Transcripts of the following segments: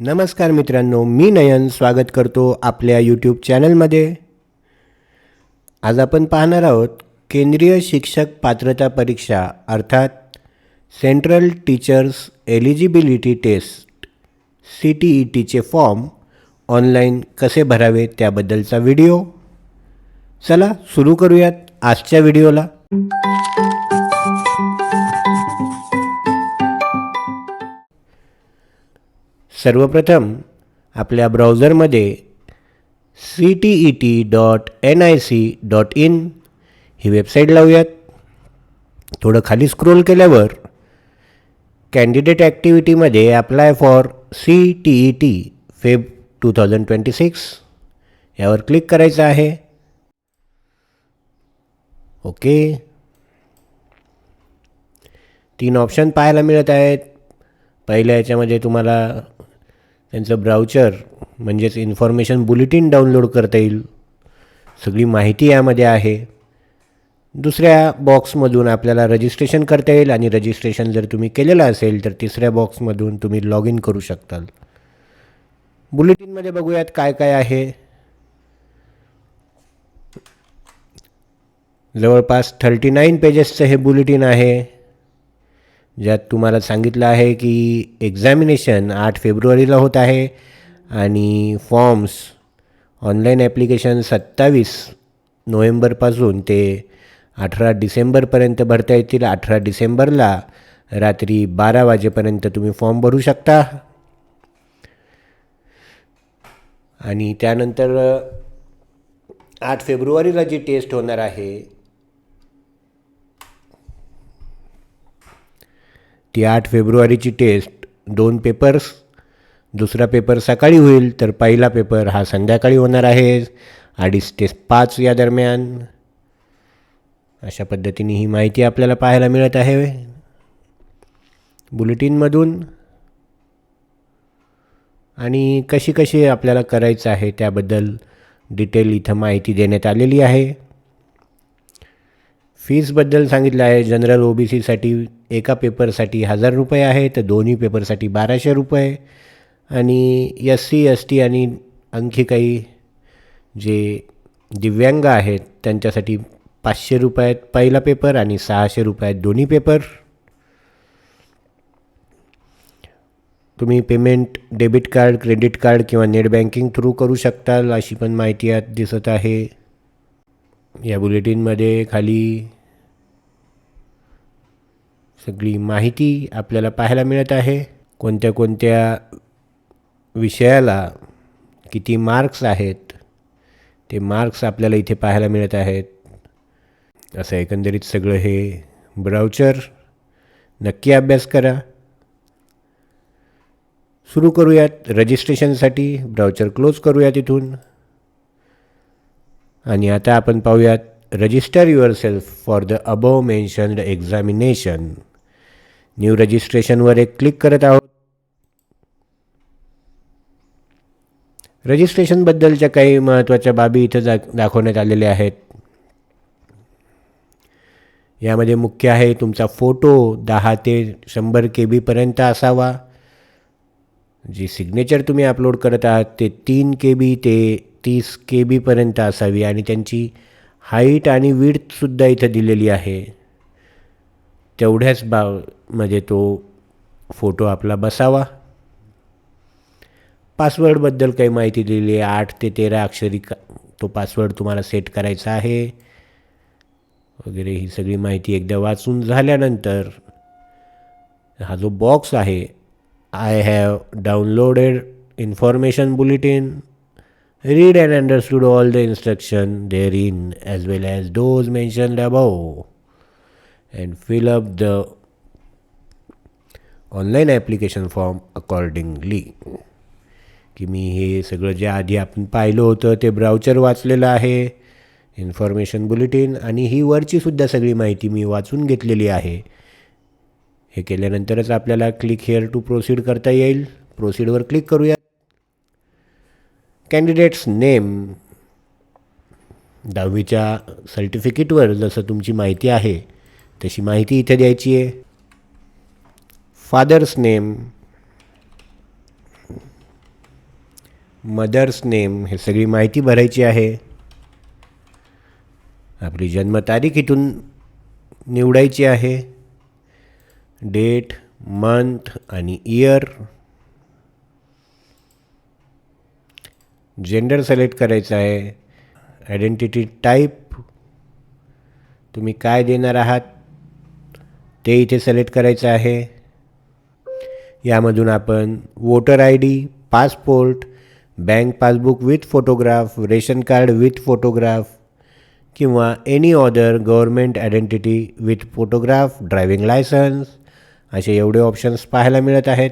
नमस्कार मित्रांनो मी नयन स्वागत करतो आपल्या यूट्यूब चॅनलमध्ये आज आपण पाहणार आहोत केंद्रीय शिक्षक पात्रता परीक्षा अर्थात central teachers eligibility test C T E टीचे फॉर्म ऑनलाईन कसे भरावे त्याबद्दलचा व्हिडिओ चला सुरू करूयात आजच्या व्हिडिओला सर्वप्रथम आपल्या ब्राउझरमध्ये C T E T dot N I C dot in he website लावूयात. थोडं खाली स्क्रोल केल्यावर candidate ॲक्टिव्हिटीमध्ये apply for C T E T Feb two thousand twenty six यावर क्लिक करायचं आहे. ओके तीन ऑप्शन पाहायला मिळत आहेत. पहिल्या याच्यामध्ये तुम्हाला त्यांचं ब्राउचर म्हणजेच इन्फॉर्मेशन बुलेटिन डाउनलोड करता येईल. सगळी माहिती यामध्ये आहे. दुसऱ्या बॉक्समधून आपल्याला रजिस्ट्रेशन करता येईल आणि रजिस्ट्रेशन जर तुम्ही केलेलं असेल तर तिसऱ्या बॉक्समधून तुम्ही लॉग इन करू शकताल. बुलेटिनमध्ये बघूयात काय काय आहे. जवळपास थर्टी नाईन पेजेसचं हे बुलेटिन आहे. ज्यात तुम्हाला सांगितलं आहे की एक्झामिनेशन आठ फेब्रुवारीला होत आहे आणि फॉर्म्स ऑनलाईन ॲप्लिकेशन सत्तावीस नोव्हेंबरपासून ते अठरा डिसेंबरपर्यंत भरता येतील. अठरा डिसेंबरला रात्री बारा वाजेपर्यंत तुम्ही फॉर्म भरू शकता. आणि त्यानंतर आठ फेब्रुवारीला जी टेस्ट होणार आहे ती आठ फेब्रुवारीची टेस्ट दोन पेपर्स दुसरा पेपर सकाळी होईल तर पहिला पेपर हा संध्याकाळी होणार आहे. अडीच ते पाच या दरम्यान. अशा पद्धतीने ही माहिती आपल्याला पाहायला मिळत आहे. बुलेटिनमधून आणि कशी कशी आपल्याला करायचं आहे त्याबद्दल डिटेल इथं माहिती देण्यात आलेली आहे. फीसबद्दल सांगितलं आहे. जनरल ओ बी सीसाठी एका पेपरसाठी हजार रुपये आहे तर दोन्ही पेपरसाठी बाराशे रुपये. आणि एस सी एस टी आणि आणखी काही जे दिव्यांग आहेत त्यांच्यासाठी पाचशे रुपयात पहिला पेपर आणि सहाशे रुपयात दोन्ही पेपर. तुम्ही payment debit card credit card किंवा नेट बँकिंग थ्रू करू शकताल अशी पण माहिती यात दिसत आहे. या बुलेटिनमध्ये खाली सगळी माहिती आपल्याला पाहायला मिळत आहे. कोणत्या कोणत्या विषयाला किती मार्क्स आहेत ते मार्क्स आपल्याला इथे पाहायला मिळत आहेत. असं एकंदरीत सगळं हे ब्राउचर. नक्की अभ्यास करा. सुरू करूयात रजिस्ट्रेशनसाठी. ब्राउचर क्लोज करूयात इथून. आणि आता आपण पाहूयात register your self for the above mentioned examination new रजिस्ट्रेशनवर एक क्लिक करत आहोत. रजिस्ट्रेशनबद्दलच्या काही महत्त्वाच्या बाबी इथं जा दाखवण्यात आलेल्या आहेत. यामध्ये मुख्य आहे तुमचा फोटो दहा ते शंभर के बीपर्यंत असावा. जी सिग्नेचर तुम्ही अपलोड करत आहात ते तीन के बी ते तीस के बीपर्यंत असावी आणि त्यांची हाईट आणि विडथसुद्धा इथं दिलेली आहे. तेवढ्याच बा मध्ये म्हणजे तो फोटो आपला बसावा. पासवर्डबद्दल काही माहिती दिलेली आहे आठ ते तेरा अक्षरी का तो पासवर्ड तुम्हाला सेट करायचा आहे. वगैरे ही सगळी माहिती एकदा वाचून झाल्यानंतर हा जो बॉक्स आहे I have downloaded information bulletin read and understood all the instruction there in as well as those mention above and fill up the online application form accordingly की मी हे सगळं जे आधी आपण पाहिलं होतं ते ब्राउचर वाचलेलं आहे इन्फॉर्मेशन बुलेटिन आणि ही वरचीसुद्धा सगळी माहिती मी वाचून घेतलेली आहे. हे केल्यानंतरच आपल्याला क्लिक हेअर टू प्रोसीड करता येईल. प्रोसीडवर क्लिक करूया. कॅन्डिडेट्स नेम दहावीच्या सर्टिफिकेटवर जसं तुमची माहिती आहे तशी माहिती इथे द्यायची आहे. फादर्स नेम मदर्स नेम हे सगळी माहिती भरायची आहे. आपली जन्मतारीख इथून निवडायची आहे. डेट मंथ आणि इयर जेंडर सिलेक्ट करायचं आहे. आयडेंटिटी टाईप तुम्ही काय देणार आहात? ते इथे सिलेक्ट करायचं आहे. यामधून आपण voter I D passport bank passbook with photograph ration card with photograph किंवा any other government identity with photograph driving licence असे एवढे ऑप्शन्स पाहायला मिळत आहेत.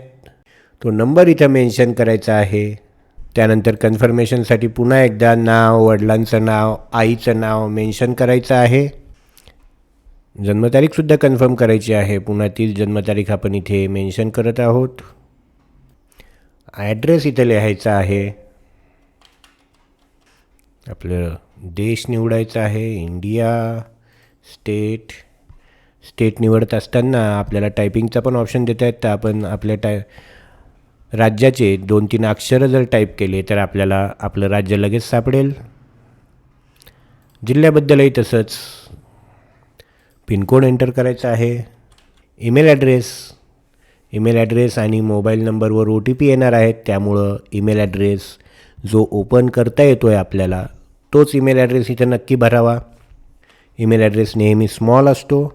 तो नंबर इथं मेन्शन करायचा आहे. त्यानंतर कन्फर्मेशनसाठी पुन्हा एकदा नाव वडिलांचं नाव आईचं नाव मेन्शन करायचं आहे. जन्मतारीखसुद्धा कन्फर्म करायची आहे. पुन्हा तीच जन्मतारीख आपण इथे मेन्शन करत आहोत. ॲड्रेस इथं लिहायचा आहे. आपलं देश निवडायचा आहे. इंडिया स्टेट स्टेट निवडत असताना आपल्याला टायपिंगचा पण ऑप्शन देता आहेत तर आपण आपल्या टाय राज्याचे दोन तीन अक्षरं जर टाईप केले तर आपल्याला आपलं राज्य लगेच सापडेल. जिल्ह्याबद्दलही तसंच. पिनकोड एंटर करायचा आहे. ईमेल ॲड्रेस ईमेल ॲड्रेस आणि मोबाईल नंबरवर ओ टी पी येणार आहेत त्यामुळं ईमेल ॲड्रेस जो ओपन करता येतो आहे आपल्याला तोच ईमेल ॲड्रेस इथे नक्की भरावा. ईमेल ॲड्रेस नेहमी स्मॉल असतो.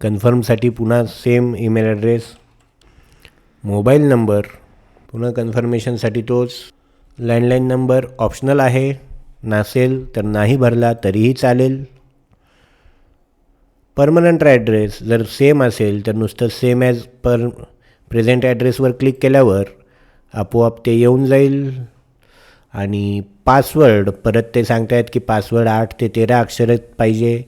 कन्फर्मसाठी पुन्हा same email address. Mobile number पुन्हा कन्फर्मेशनसाठी तोच. लँडलाईन नंबर ऑप्शनल आहे. नसेल तर नाही भरला तरीही चालेल. परमनंट ॲड्रेस जर सेम असेल तर नुसतं सेम ॲज पर प्रेझेंट ॲड्रेसवर क्लिक केल्यावर आपोआप ते येऊन जाईल. आणि पासवर्ड परत ते सांगतायत की पासवर्ड आठ ते तेरा अक्षरच पाहिजे.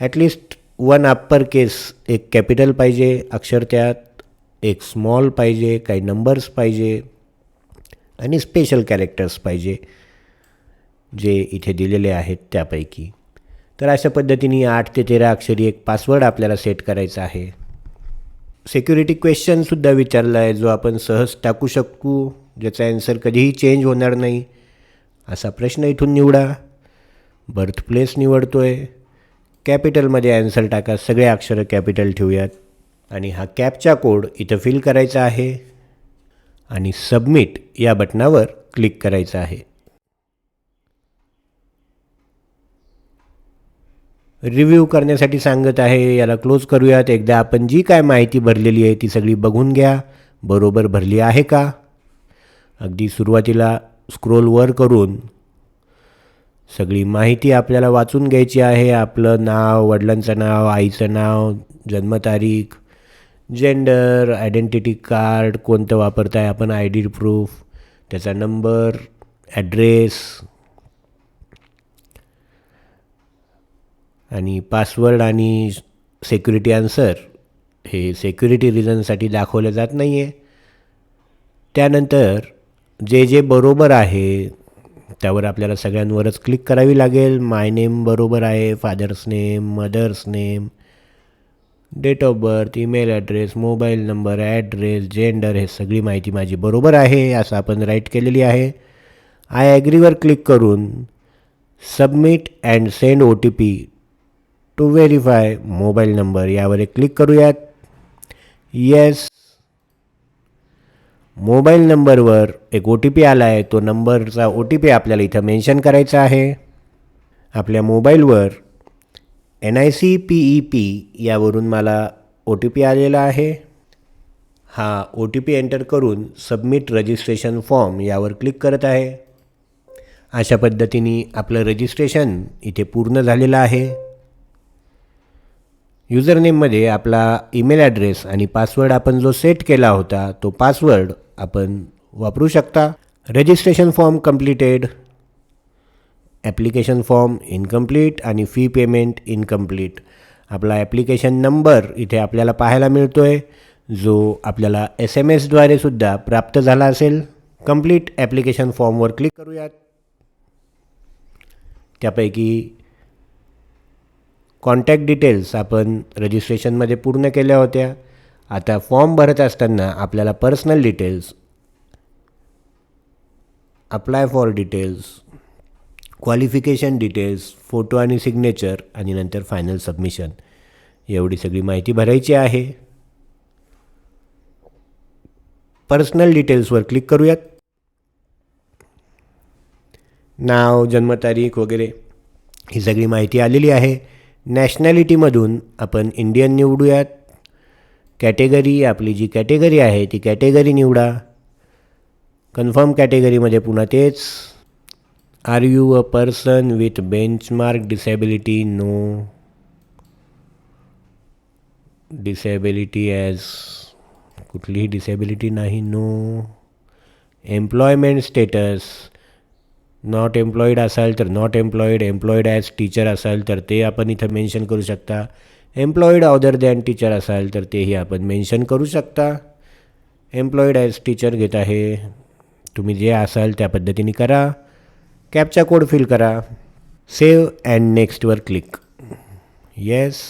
ॲटलिस्ट वन अप्पर केस एक कॅपिटल पाहिजे अक्षर त्यात एक स्मॉल पाहिजे काही नंबर्स पाहिजे आणि स्पेशल कॅरेक्टर्स पाहिजे जे इथे दिलेले आहेत त्यापैकी. तर अशा पद्धतीने आठ ते तेरा अक्षरी एक पासवर्ड आपल्याला सेट करायचा आहे. सिक्युरिटी क्वेश्चनसुद्धा विचारला आहे जो आपण सहज टाकू शकू ज्याचा ॲन्सर कधीही चेंज होणार नाही. असा प्रश्न इथून निवडा. बर्थ प्लेस निवडतो आहे कॅपिटलमध्ये ॲन्सर टाका. सगळे अक्षरं कॅपिटल ठेवूयात. आणि हा कॅपचा कोड इथं फिल करायचा आहे. आणि सबमिट या बटनावर क्लिक करायचं आहे. रिव्ह्यू करण्यासाठी सांगत आहे. याला क्लोज करूयात. एकदा आपण जी काय माहिती भरलेली आहे ती सगळी बघून घ्या. बरोबर भरली आहे का? अगदी सुरुवातीला स्क्रोल वर करून सगळी माहिती आपल्याला वाचून घ्यायची आहे. आपलं नाव वडिलांचं नाव आईचं नाव जन्मतारीख जेंडर आयडेंटिटी कार्ड कोणतं वापरताय आपण आय डी प्रूफ त्याचा नंबर ॲड्रेस आणि पासवर्ड आणि सेक्युरिटी आन्सर हे सेक्युरिटी रिझनसाठी दाखवलं जात नाही आहे त्यानंतर जे जे बरोबर आहे त्यावर आपल्याला सगळ्यांवरच क्लिक करावी लागेल. माय नेम बरोबर आहे father's name mother's name date of birth email address mobile number address gender हे सगळी माहिती माझी बरोबर आहे असं आपण राईट केलेली आहे. आय ॲग्रीवर क्लिक करून submit and send O T P to verify mobile number यावर एक क्लिक करूयात. येस मोबाईल नंबरवर एक ओ टी पी आला आहे तो नंबरचा ओ टी पी आपल्याला इथं मेन्शन करायचा आहे. आपल्या मोबाईलवर N I C P E P यावरून मला ओ टी पी आलेला आहे. हा ओ टी पी एंटर करून सबमिट रजिस्ट्रेशन फॉर्म यावर क्लिक करत आहे. अशा पद्धतीने आपलं रजिस्ट्रेशन इथे पूर्ण झालेलं आहे. युजरनेममध्ये आपला ईमेल ॲड्रेस आणि पासवर्ड आपण जो सेट केला होता तो पासवर्ड आपण वापरू शकता. Registration form completed application form incomplete आणि फी पेमेंट इनकम्प्लीट. आपला ॲप्लिकेशन नंबर इथे आपल्याला पाहायला मिळतो आहे जो आपल्याला एस एम एसद्वारे सुद्धा प्राप्त झाला असेल. कंप्लीट ॲप्लिकेशन फॉर्मवर क्लिक करूयात. त्यापैकी कॉन्टॅक्ट डिटेल्स आपण रजिस्ट्रेशनमध्ये पूर्ण केल्या होत्या. आता फॉर्म भरत असताना आपल्याला personal details apply for details qualification details photo आणि सिग्नेचर आणि नंतर फायनल सबमिशन एवढी सगळी माहिती भरायची आहे. पर्सनल डिटेल्सवर क्लिक करूयात. नाव जन्मतारीख वगैरे ही सगळी माहिती आलेली आहे. नॅशनॅलिटीमधून आपण इंडियन निवडूयात. कॅटेगरी आपली जी कॅटेगरी आहे ती कॅटेगरी निवडा. कन्फर्म कॅटेगरीमध्ये पुन्हा तेच. Are you a person with benchmark disability no disability as कुठलीही डिसेबिलिटी नाही no employment status not employed असाल तर not employed employed as teacher असाल तर ते आपण इथं मेन्शन करू शकता. एम्प्लॉईड अदर दॅन टीचर असाल तर तेही आपण मेन्शन करू शकता. एम्प्लॉईड ॲज टीचर घेत आहे. तुम्ही जे असाल त्या पद्धतीने करा. कॅपचा कोड फिल करा. Save and नेक्स्टवर click yes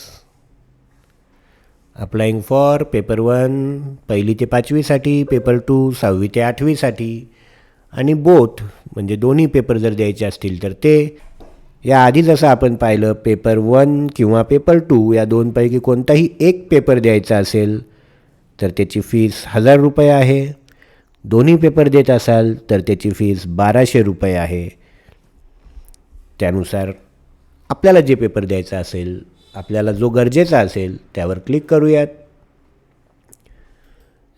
applying for paper one पहिली ते पाचवीसाठी पेपर टू सहावी ते आठवीसाठी. आणि बोथ म्हणजे दोन्ही पेपर जर द्यायचे असतील तर ते. याआधी जसं आपण पाहिलं पेपर वन किंवा पेपर टू या दोनपैकी कोणताही एक पेपर द्यायचा असेल तर त्याची फीस हजार रुपये आहे. दोन्ही पेपर देत असाल तर त्याची फीस बाराशे रुपये आहे. त्यानुसार आपल्याला जे पेपर द्यायचा असेल आपल्याला जो गरजेचा असेल त्यावर क्लिक करूयात.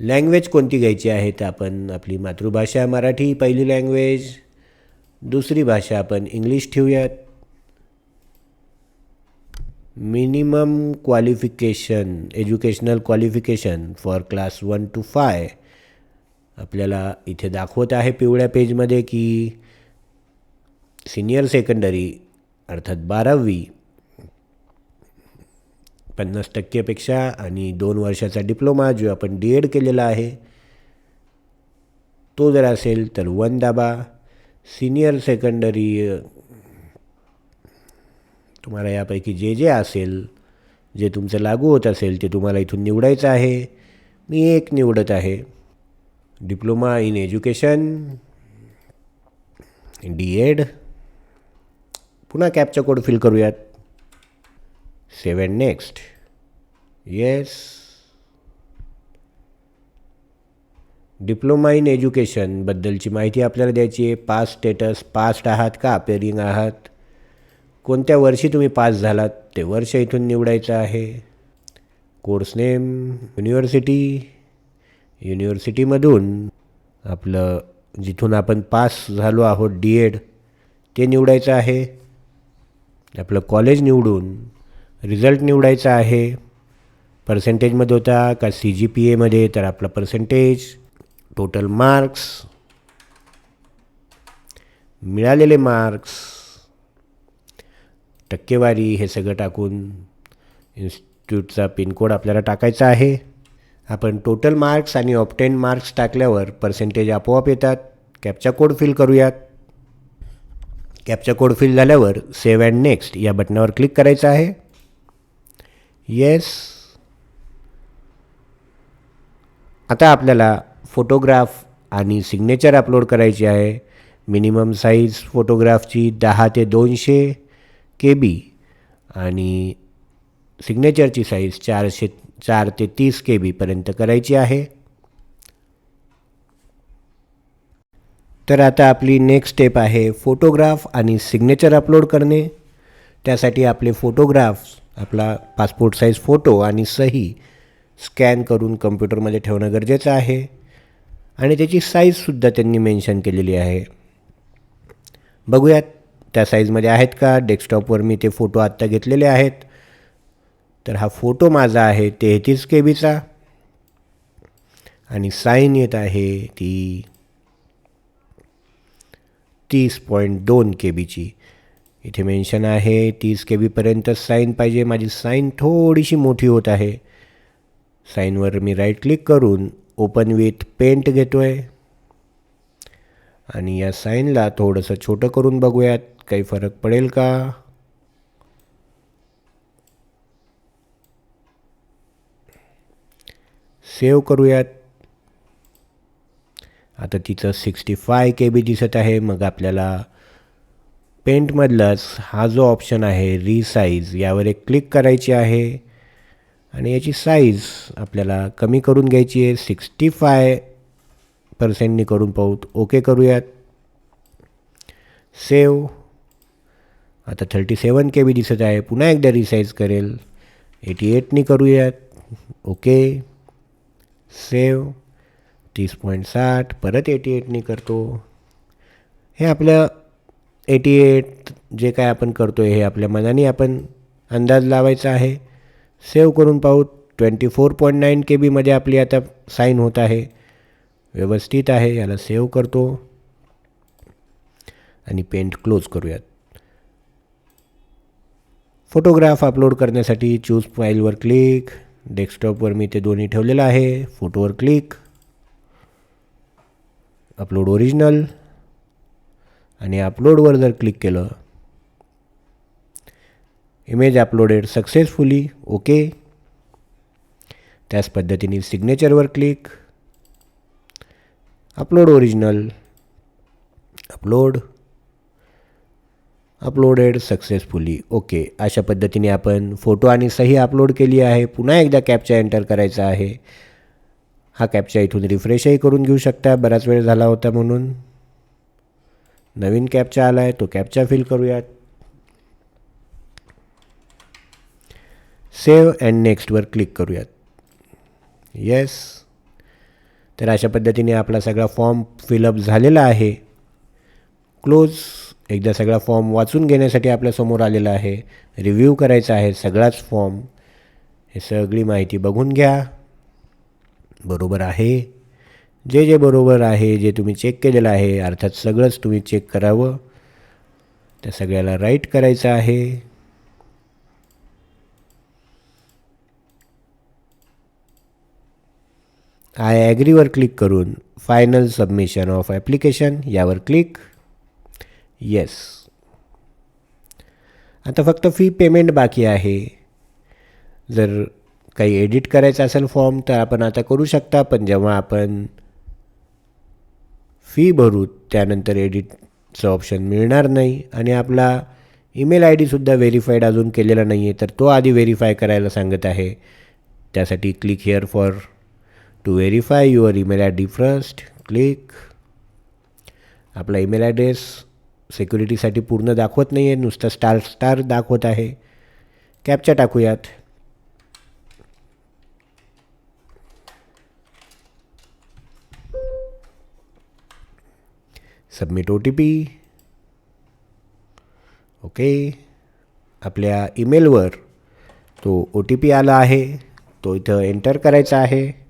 लँग्वेज कोणती घ्यायची आहे तर आपण आपली मातृभाषा मराठी पहिली लँग्वेज दुसरी भाषा आपण इंग्लिश ठेवूयात. Minimum qualification educational qualification for class one two five आपल्याला इथे दाखवत आहे पिवळ्या पेजमध्ये की सिनियर सेकंडरी अर्थात बारावी. पन्नास टक्केपेक्षा आणि दोन वर्षाचा डिप्लोमा जो आपण डी एड केलेला आहे तो जर असेल तर वन दाबा. सिनियर सेकंडरी तुम्हाला यापैकी जे जे असेल जे तुमचं लागू होत असेल ते तुम्हाला इथून निवडायचं आहे. मी एक निवडत आहे. Diploma in education D Ed पुन्हा कॅपचा कोड फिल करूयात. Save and next. Yes diploma in एज्युकेशनबद्दलची माहिती आपल्याला द्यायची आहे. पास स्टेटस पास्ट आहात का? अपेरिंग आहात. कोणत्या वर्षी तुम्ही पास झालात? ते वर्ष इथून निवडायचं आहे. कोर्स नेम युनिव्हर्सिटी युनिव्हर्सिटीमधून आपलं जिथून आपण पास झालो आहोत डी एड ते निवडायचं आहे. आपलं कॉलेज निवडून रिझल्ट निवडायचा आहे. पर्सेंटेजमध्ये होता का सी जी पी एमध्ये तर आपला पर्सेंटेज टोटल मार्क्स मिळालेले मार्क्स टक्केवारी हे सगळं टाकून इन्स्टिट्यूटचा पिनकोड आपल्याला टाकायचा आहे. आपण टोटल मार्क्स आणि ऑप्टेन मार्क्स टाकल्यावर पर्सेंटेज आपोआप येतात. कॅपचा कोड फिल करूयात. कॅपचा कोड फिल झाल्यावर सेव्ह अँड नेक्स्ट या बटनावर क्लिक करायचं आहे. येस आता आपल्याला फोटोग्राफ आणि सिग्नेचर अपलोड करायची आहे. मिनिमम साईज फोटोग्राफची दहा ते दोनशे के बी आणि सिग्नेचरची साईज चारशे चार ते तीस के बीपर्यंत करायची आहे. तर आता आपली नेक्स्ट स्टेप आहे फोटोग्राफ आणि सिग्नेचर अपलोड करणे. त्यासाठी आपले फोटोग्राफ्स आपला पासपोर्ट साईज फोटो आणि सही स्कॅन करून कम्प्युटरमध्ये ठेवणं गरजेचं आहे. आणि त्याची साईजसुद्धा त्यांनी मेन्शन केलेली आहे. बघूयात त्या साईजमध्ये आहेत का? डेस्कटॉपवर मी ते फोटो आत्ता घेतलेले आहेत. तर हा फोटो माझा आहे तेहतीस के बीचा आणि साईन येत आहे ती तीस पॉईंट दोन के बीची इथे मेन्शन आहे तीस के बीपर्यंत साईन पाहिजे. माझी साईन थोडीशी मोठी होत आहे. साईनवर मी राईट क्लिक करून ओपन विथ पेंट घेतो आहे आणि या साईनला थोडंसं छोटं करून बघूयात. काही फरक पडेल का? सेव्ह करूयात. आता तिचं सिक्स्टी फाय के बी दिसत आहे. मग आपल्याला पेंटमधलाच हा जो ऑप्शन आहे रिसाईज यावर एक क्लिक करायची आहे. आणि याची साईज आपल्याला कमी करून घ्यायची आहे. सिक्स्टी फाय पर्सेंटनी करून पाहू ओके करूयात. सेव आता थर्टी सेवन के बी दिसत आहे. पुन्हा एकदा रिसाईज करेल. एटी एटनी करूयात. ओके सेव तीस पॉईंट साठ. परत एटी एटनी करतो. हे आपलं एटी एट जे काय आपण करतो आहे हे आपल्या मनाने आपण अंदाज लावायचा आहे. सेव करून पाहू. Twenty four point nine K बीमध्ये आपली आता साईन होत आहे. व्यवस्थित आहे. याला सेव करतो. आणि पेंट क्लोज करूयात. फोटोग्राफ अपलोड करण्यासाठी चूज फाईलवर क्लिक. डेस्कटॉपवर मी ते दोन्ही ठेवलेलं आहे. फोटोवर क्लिक. Upload original. आणि अपलोडवर जर क्लिक केलं इमेज अपलोडेड सक्सेसफुली ओके त्याच पद्धतीने सिग्नेचरवर click upload original upload uploaded successfully okay अशा पद्धतीने आपण फोटो आणि सही अपलोड केली आहे. पुन्हा एकदा कॅपचा एंटर करायचा आहे. हा कॅपचा इथून रिफ्रेशही करून घेऊ शकता. बराच वेळ झाला होता म्हणून. नवीन कॅपचा आला आहे तो कॅपचा फिल करूयात. सेव्ह अँड नेक्स्टवर क्लिक करूयात. येस तर अशा पद्धतीने आपला सगळा फॉर्म फिलअप झालेला आहे. क्लोज एकदा सगळा फॉर्म वाचून घेण्यासाठी आपल्यासमोर आलेला आहे. रिव्ह्यू करायचा आहे सगळाच फॉर्म हे सगळी माहिती बघून घ्या. बरोबर आहे. जे जे बरोबर आहे जे तुम्ही चेक केलेलं आहे अर्थात सगळंच तुम्ही चेक करावं. त्या सगळ्याला राईट करायचं आहे. आय ॲग्रीवर क्लिक करून फायनल सबमिशन ऑफ ॲप्लिकेशन यावर क्लिक येस आता फक्त फी पेमेंट बाकी आहे. जर काही एडिट करायचं असेल फॉर्म तर आपण आता करू शकता पण जेव्हा आपण फी भरू त्यानंतर एडिटचं ऑप्शन मिळणार नाही आणि आपला ईमेल आय डीसुद्धा व्हेरीफाईड अजून केलेला नाही आहे तर तो आधी व्हेरीफाय करायला सांगत आहे. त्यासाठी click here for to verify your email I D first click. आपला ईमेल ॲड्रेस सिक्युरिटीसाठी पूर्ण दाखवत नाही आहे नुसतं स्टार स्टार दाखवत आहे. Captcha टाकूयात. Submit O T P okay आपल्या ईमेलवर तो ओ टी पी आला आहे. तो इथं एंटर करायचा आहे.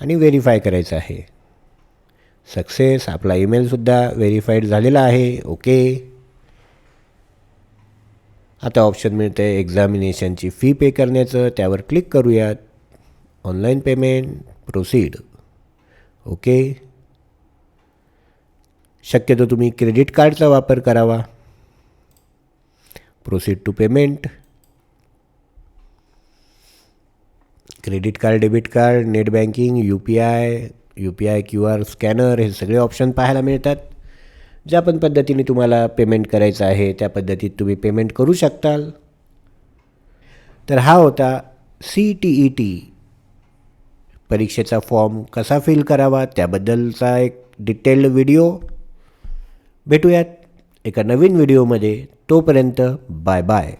आणि व्हेरीफाय करायचं आहे. सक्सेस आपला ईमेलसुद्धा व्हेरीफाईड झालेला आहे. ओके आता ऑप्शन मिळतं आहे एक्झामिनेशनची फी पे करण्याचं. त्यावर क्लिक करूयात. ऑनलाईन पेमेंट प्रोसीड ओके शक्यतो तुम्ही क्रेडिट कार्डचा वापर करावा. Proceed to payment credit card debit card net banking U P I U P I Q R scanner हे सगळे ऑप्शन पाहायला मिळतात. ज्या पण पद्धतीने तुम्हाला पेमेंट करायचं आहे त्या पद्धतीत तुम्ही पेमेंट करू शकताल. तर हा होता सी टी ई टी परीक्षेचा फॉर्म कसा फिल करावा त्याबद्दलचा एक डिटेल्ड व्हिडिओ भेटूयात एका नवीन व्हिडिओमध्ये तोपर्यंत बाय बाय